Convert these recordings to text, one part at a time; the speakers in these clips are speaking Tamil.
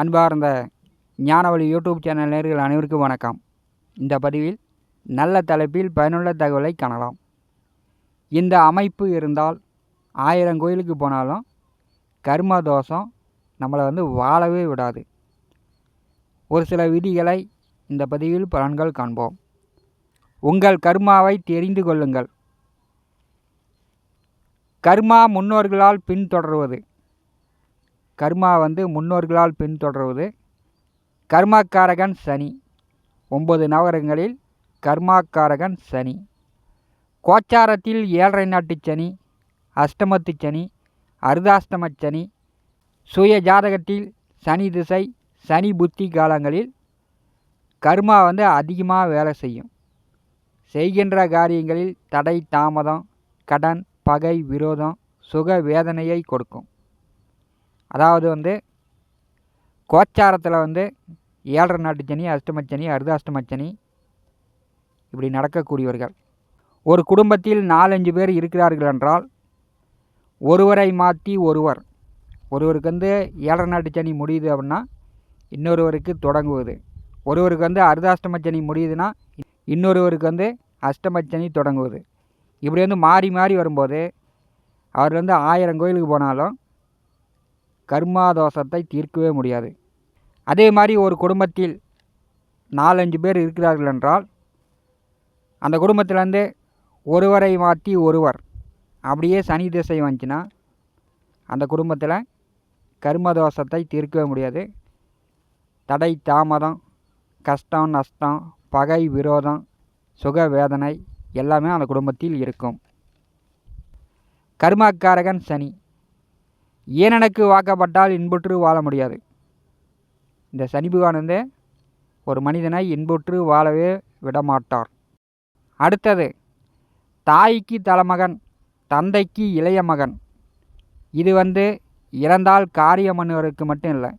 அன்பார்ந்த ஞானவழி யூடியூப் சேனல் நேர்கள் அனைவருக்கும் வணக்கம். இந்த பதிவில் நல்ல தலைப்பில் பயனுள்ள தகவலை காணலாம். இந்த அமைப்பு இருந்தால் ஆயிரம் கோயிலுக்கு போனாலும் கர்ம தோஷம் நம்மளை வந்து வாழவே விடாது. ஒரு சில விதிகளை இந்த பதிவில் பலன்கள் காண்போம். உங்கள் கர்மாவை தெரிந்து கொள்ளுங்கள். கர்மா முன்னோர்களால் பின்தொடர்வது கர்மா வந்து முன்னோர்களால் பின்தொடர்வது. கர்மாக்காரகன் சனி. ஒன்பது நவகரங்களில் கர்மாக்காரகன் சனி. கோச்சாரத்தில் ஏழரை நாட்டு சனி அஷ்டமத்து சனி அர்தாஷ்டம சனி சுய ஜாதகத்தில் சனி திசை சனி புத்தி காலங்களில் கர்மா வந்து அதிகமாக வேலை செய்யும். செய்கின்ற காரியங்களில் தடை தாமதம் கடன் பகை விரோதம் சுக வேதனையை கொடுக்கும். அதாவது வந்து கோச்சாரத்தில் வந்து ஏழரை நாட்டு சனி அஷ்டமச்சனி அர்த்தாஷ்டமச்சனி இப்படி நடக்கக்கூடியவர்கள். ஒரு குடும்பத்தில் நாலஞ்சு பேர் இருக்கிறார்கள் என்றால் ஒருவரை மாற்றி ஒருவர். ஒருவருக்கு வந்து ஏழரை நாட்டு சனி முடியுது அப்படின்னா இன்னொருவருக்கு தொடங்குவது. ஒருவருக்கு வந்து அர்தாஷ்டமச்சனி முடியுதுன்னா இன்னொருவருக்கு வந்து அஷ்டமச்சனி தொடங்குவது. இப்படி வந்து மாறி மாறி வரும்போது அவர் வந்து ஆயிரம் கோயிலுக்கு போனாலும் கர்மா தோஷத்தை தீர்க்கவே முடியாது. அதே மாதிரி ஒரு குடும்பத்தில் நாலஞ்சு பேர் இருக்கிறார்கள் என்றால் அந்த குடும்பத்திலேருந்து ஒருவரை மாற்றி ஒருவர் அப்படியே சனி திசை வந்துச்சுன்னா அந்த குடும்பத்தில் கர்ம தோஷத்தை தீர்க்கவே முடியாது. தடை தாமதம் கஷ்டம் நஷ்டம் பகை விரோதம் சுக வேதனை எல்லாமே அந்த குடும்பத்தில் இருக்கும். கர்மாக்காரகன் சனி. ஏனனுக்கு வாக்கப்பட்டால் இன்புற்று வாழ முடியாது? இந்த சனி ஒரு மனிதனை இன்புற்று வாழவே விடமாட்டார். அடுத்தது தாய்க்கு தலைமகன் தந்தைக்கு இளைய மகன். இது வந்து இறந்தால் காரியமன்னருக்கு மட்டும் இல்லை.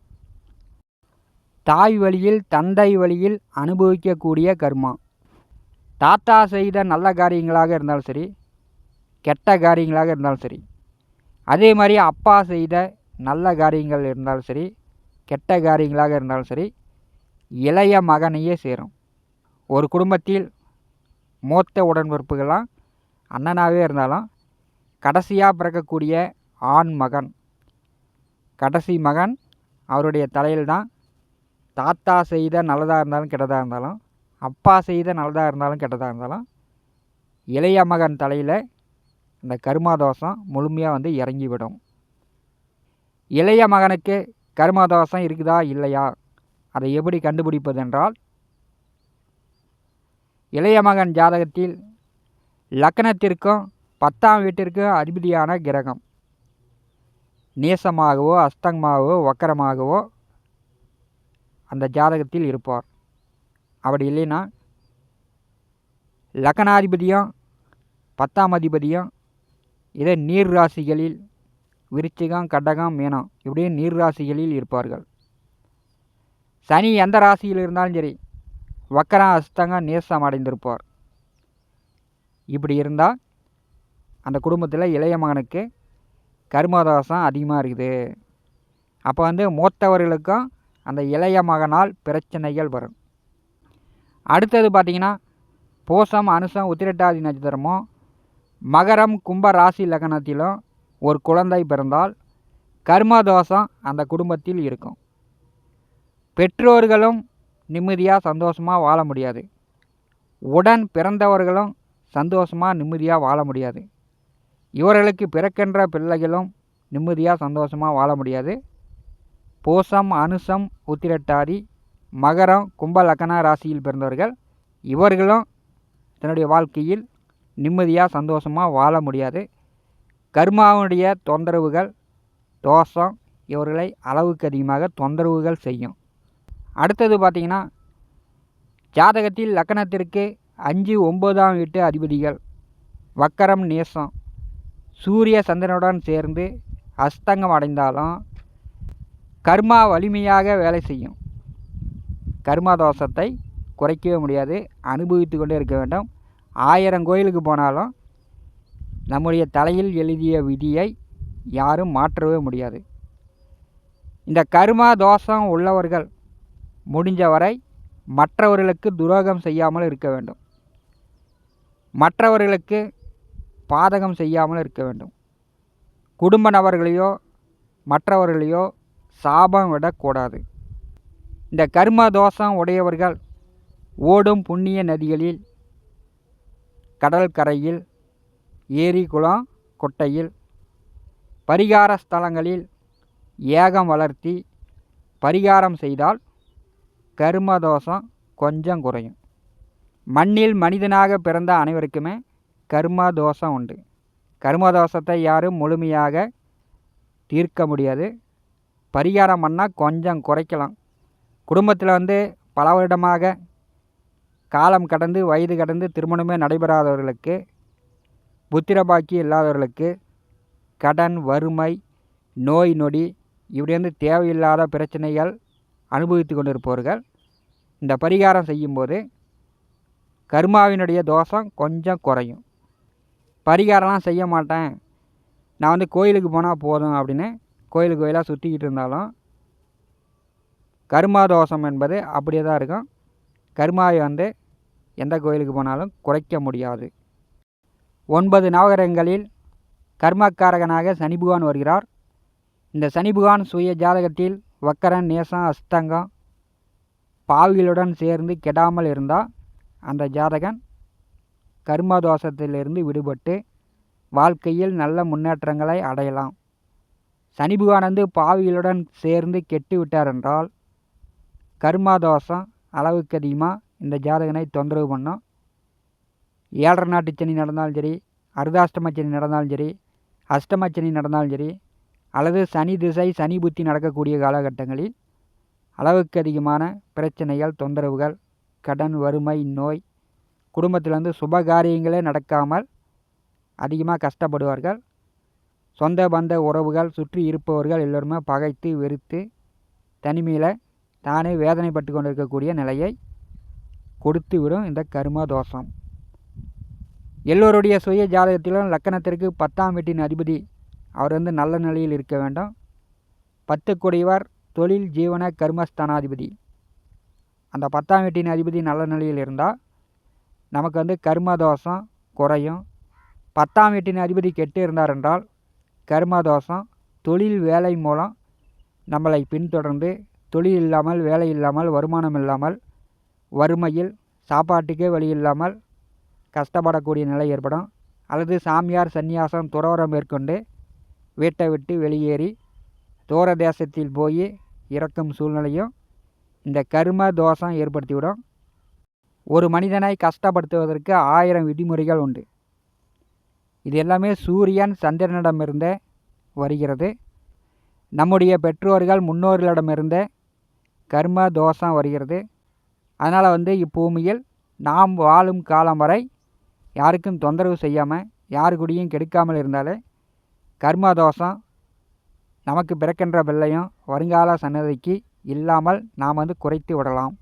தாய் வழியில் தந்தை வழியில் அனுபவிக்கக்கூடிய கர்மா. தாத்தா செய்த நல்ல காரியங்களாக இருந்தாலும் சரி கெட்ட காரியங்களாக இருந்தாலும் சரி அதே மாதிரி அப்பா செய்த நல்ல காரியங்கள் இருந்தாலும் சரி கெட்ட காரியங்களாக இருந்தாலும் சரி இளைய மகனையே சேரும். ஒரு குடும்பத்தில் மூத்த உடன்பிறப்புகள்லாம் அண்ணனாகவே இருந்தாலும் கடைசியாக பிறக்கக்கூடிய ஆண் மகன் கடைசி மகன் அவருடைய தலையில் தான் தாத்தா செய்த நல்லதாக இருந்தாலும் கெட்டதாக இருந்தாலும் அப்பா செய்த நல்லதாக இருந்தாலும் கெட்டதாக இருந்தாலும் இளைய மகன் தலையில் இந்த கருமாதோஷம் முழுமையாக வந்து இறங்கிவிடும். இளைய மகனுக்கு கருமா தோஷம் இருக்குதா இல்லையா? அதை எப்படி கண்டுபிடிப்பதென்றால் இளைய மகன் ஜாதகத்தில் லக்கணத்திற்கும் பத்தாம் வீட்டிற்கும் அதிபதியான கிரகம். நேசமாகவோ அஸ்தங்கமாகவோ வக்கரமாகவோ அந்த ஜாதகத்தில் இருப்பார். அப்படி இல்லைன்னா லக்கணாதிபதியும் பத்தாம் அதிபதியும் இதே நீர் ராசிகளில் விருச்சிகம் கடகம் மீனம் இப்படியே நீர் ராசிகளில் இருப்பார்கள். சனி எந்த ராசியில் இருந்தாலும் சரி வக்கரம் அஸ்தங்கம் நேசம் அடைந்திருப்பார். இப்படி இருந்தால் அந்த குடும்பத்தில் இளைய மகனுக்கு கர்மதோஷம் அதிகமாக இருக்குது. அப்போ வந்து மூத்தவர்களுக்கும் அந்த இளைய மகனால் பிரச்சனைகள் வரும். அடுத்தது பார்த்திங்கன்னா பூசம் அனுசம் உத்திரட்டாதி நட்சத்திரமும் மகரம் கும்ப ராசி லக்னத்திலும் ஒரு குழந்தை பிறந்தால் கர்மதோஷம் அந்த குடும்பத்தில் இருக்கும். பெற்றோர்களும் நிம்மதியாக சந்தோஷமாக வாழ முடியாது. உடன் பிறந்தவர்களும் சந்தோஷமாக நிம்மதியாக வாழ முடியாது. இவர்களுக்கு பிறக்கின்ற பிள்ளைகளும் நிம்மதியாக சந்தோஷமாக வாழ முடியாது. பூசம் அனுசம் உத்திரட்டாதி மகரம் கும்ப லக்கண ராசியில் பிறந்தவர்கள் இவர்களும் தன்னுடைய வாழ்க்கையில் நிம்மதியாக சந்தோஷமாக வாழ முடியாது. கர்மாவுடைய தொந்தரவுகள் தோஷம் இவர்களை அளவுக்கு அதிகமாக தொந்தரவுகள் செய்யும். அடுத்தது பார்த்திங்கன்னா ஜாதகத்தில் லக்கணத்திற்கு அஞ்சு ஒம்பதாம் வீட்டு அதிபதிகள் வக்கரம் நேசம் சூரிய சந்திரனுடன் சேர்ந்து அஸ்தங்கம் அடைந்தாலும் கர்மா வலிமையாக வேலை செய்யும். கர்மா தோஷத்தை குறைக்கவே முடியாது. அனுபவித்து கொண்டே இருக்க வேண்டும். ஆயிரம் கோயிலுக்கு போனாலும் நம்முடைய தலையில் எழுதிய விதியை யாரும் மாற்றவே முடியாது. இந்த கர்மா தோஷம் உள்ளவர்கள் முடிஞ்ச வரை மற்றவர்களுக்கு துரோகம் செய்யாமல் இருக்க வேண்டும். மற்றவர்களுக்கு பாதகம் செய்யாமல் இருக்க வேண்டும். குடும்ப நபர்களையோ மற்றவர்களையோ சாபம் விடக்கூடாது. இந்த கர்ம தோஷம் உடையவர்கள் ஓடும் புண்ணிய நதிகளில் கடல் கரையில் ஏரி குளம் குட்டையில் பரிகார ஸ்தலங்களில் ஏகம் வளர்த்தி பரிகாரம் செய்தால் கர்மதோஷம் கொஞ்சம் குறையும். மண்ணில் மனிதனாக பிறந்த அனைவருக்குமே கர்மதோஷம் உண்டு. கர்மதோஷத்தை யாரும் முழுமையாக தீர்க்க முடியாது. பரிகாரம் பண்ணால் கொஞ்சம் குறைக்கலாம். குடும்பத்தில் வந்து பல வருடமாக காலம் கடந்து வயது கடந்து திருமணமே நடைபெறாதவர்களுக்கு புத்திர பாக்கி இல்லாதவர்களுக்கு கடன் வறுமை நோய் நொடி இப்படி வந்து தேவையில்லாத பிரச்சனைகள் அனுபவித்து கொண்டிருப்பவர்கள் இந்த பரிகாரம் செய்யும்போது கர்மாவினுடைய தோஷம் கொஞ்சம் குறையும். பரிகாரம்லாம் செய்ய மாட்டேன். நான் வந்து கோயிலுக்கு போனால் போதும் அப்படின்னு கோயிலுக்கு கோயிலாக சுற்றிக்கிட்டு இருந்தாலும் கர்மா தோஷம் என்பது அப்படியே தான் இருக்கும். கர்மாவை வந்து எந்த கோயிலுக்கு போனாலும் குறைக்க முடியாது. ஒன்பது நவகிரகங்களில் கர்மக்காரகனாக சனி வருகிறார். இந்த சனி சுய ஜாதகத்தில் வக்கரன் நேசம் அஸ்தங்கம் பாவிகளுடன் சேர்ந்து கெடாமல் இருந்தால் அந்த ஜாதகன் கர்மதோஷத்திலிருந்து விடுபட்டு வாழ்க்கையில் நல்ல முன்னேற்றங்களை அடையலாம். சனி வந்து பாவிகளுடன் சேர்ந்து கெட்டு விட்டார் என்றால் கர்மதோஷம் அளவுக்கு அதிகமாக இந்த ஜாதகனை தொந்தரவு பண்ணும். ஏழரை நாட்டு சனி நடந்தாலும் சரி அர்தாஷ்டம சனி நடந்தாலும் சரி அஷ்டம சனி நடந்தாலும் சரி அல்லது சனி திசை சனி புத்தி நடக்கக்கூடிய காலகட்டங்களில் அளவுக்கு அதிகமான பிரச்சனைகள் தொந்தரவுகள் கடன் வறுமை நோய் குடும்பத்தில் வந்து சுப காரியங்களே நடக்காமல் அதிகமாக கஷ்டப்படுவார்கள். சொந்த பந்த உறவுகள் சுற்றி இருப்பவர்கள் எல்லோருமே பகைத்து வெறுத்து தனிமையில் தானே வேதனைப்பட்டு கொண்டிருக்கக்கூடிய நிலையை கொடுத்து விடும் இந்த கர்ம தோஷம் எல்லோருடைய சுய ஜாதகத்திலும் லக்கணத்திற்கு பத்தாம் வீட்டின் அதிபதி அவர் வந்து நல்ல நிலையில் இருக்க வேண்டும். பத்து கொடியவர் தொழில் ஜீவன கர்மஸ்தானாதிபதி. அந்த பத்தாம் வீட்டின் அதிபதி நல்ல நிலையில் இருந்தால் நமக்கு வந்து கர்ம தோஷம் குறையும். பத்தாம் வீட்டின் அதிபதி கெட்டு இருந்தார் என்றால் கர்ம தோஷம் தொழில் வேலை மூலம் நம்மளை பின்தொடர்ந்து தொழில் இல்லாமல் வேலை இல்லாமல் வருமானம் இல்லாமல் வறுமையில் சாப்பாட்டுக்கே வழி இல்லாமல் கஷ்டப்படக்கூடிய நிலை ஏற்படும். அல்லது சாமியார் சந்நியாசம் துறவரம் மேற்கொண்டு வீட்டை விட்டு வெளியேறி தூர தேசத்தில் போய் இறக்கும் சூழ்நிலையும் இந்த கரும தோஷம் ஏற்படுத்திவிடும். ஒரு மனிதனை கஷ்டப்படுத்துவதற்கு ஆயிரம் விதிமுறைகள் உண்டு. இது எல்லாமே சூரியன் சந்திரனிடமிருந்தே வருகிறது. நம்முடைய பெற்றோர்கள் முன்னோர்களிடமிருந்தே கர்ம தோஷம் வருகிறது. அதனால் வந்து இப்பூமியில் நாம் வாழும் காலம் வரை யாருக்கும் தொந்தரவு செய்யாமல் யார் கூடயும் கெடுக்காமல் இருந்தாலே கர்ம தோஷம் நமக்கு பிறக்கின்ற பிள்ளையும் வருங்கால சன்னதிக்கு இல்லாமல் நாம் வந்து குறைத்து விடலாம்.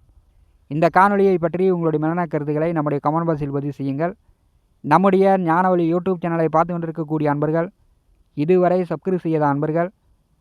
இந்த காணொலியை பற்றி உங்களுடைய மனன கருத்துக்களை நம்முடைய கமெண்ட் பாக்ஸில் பதிவு செய்யுங்கள். நம்முடைய ஞானவழி யூடியூப் சேனலை பார்த்து கொண்டிருக்கக்கூடிய அன்பர்கள் இதுவரை சப்ஸ்கிரைப் செய்யாத அன்பர்கள்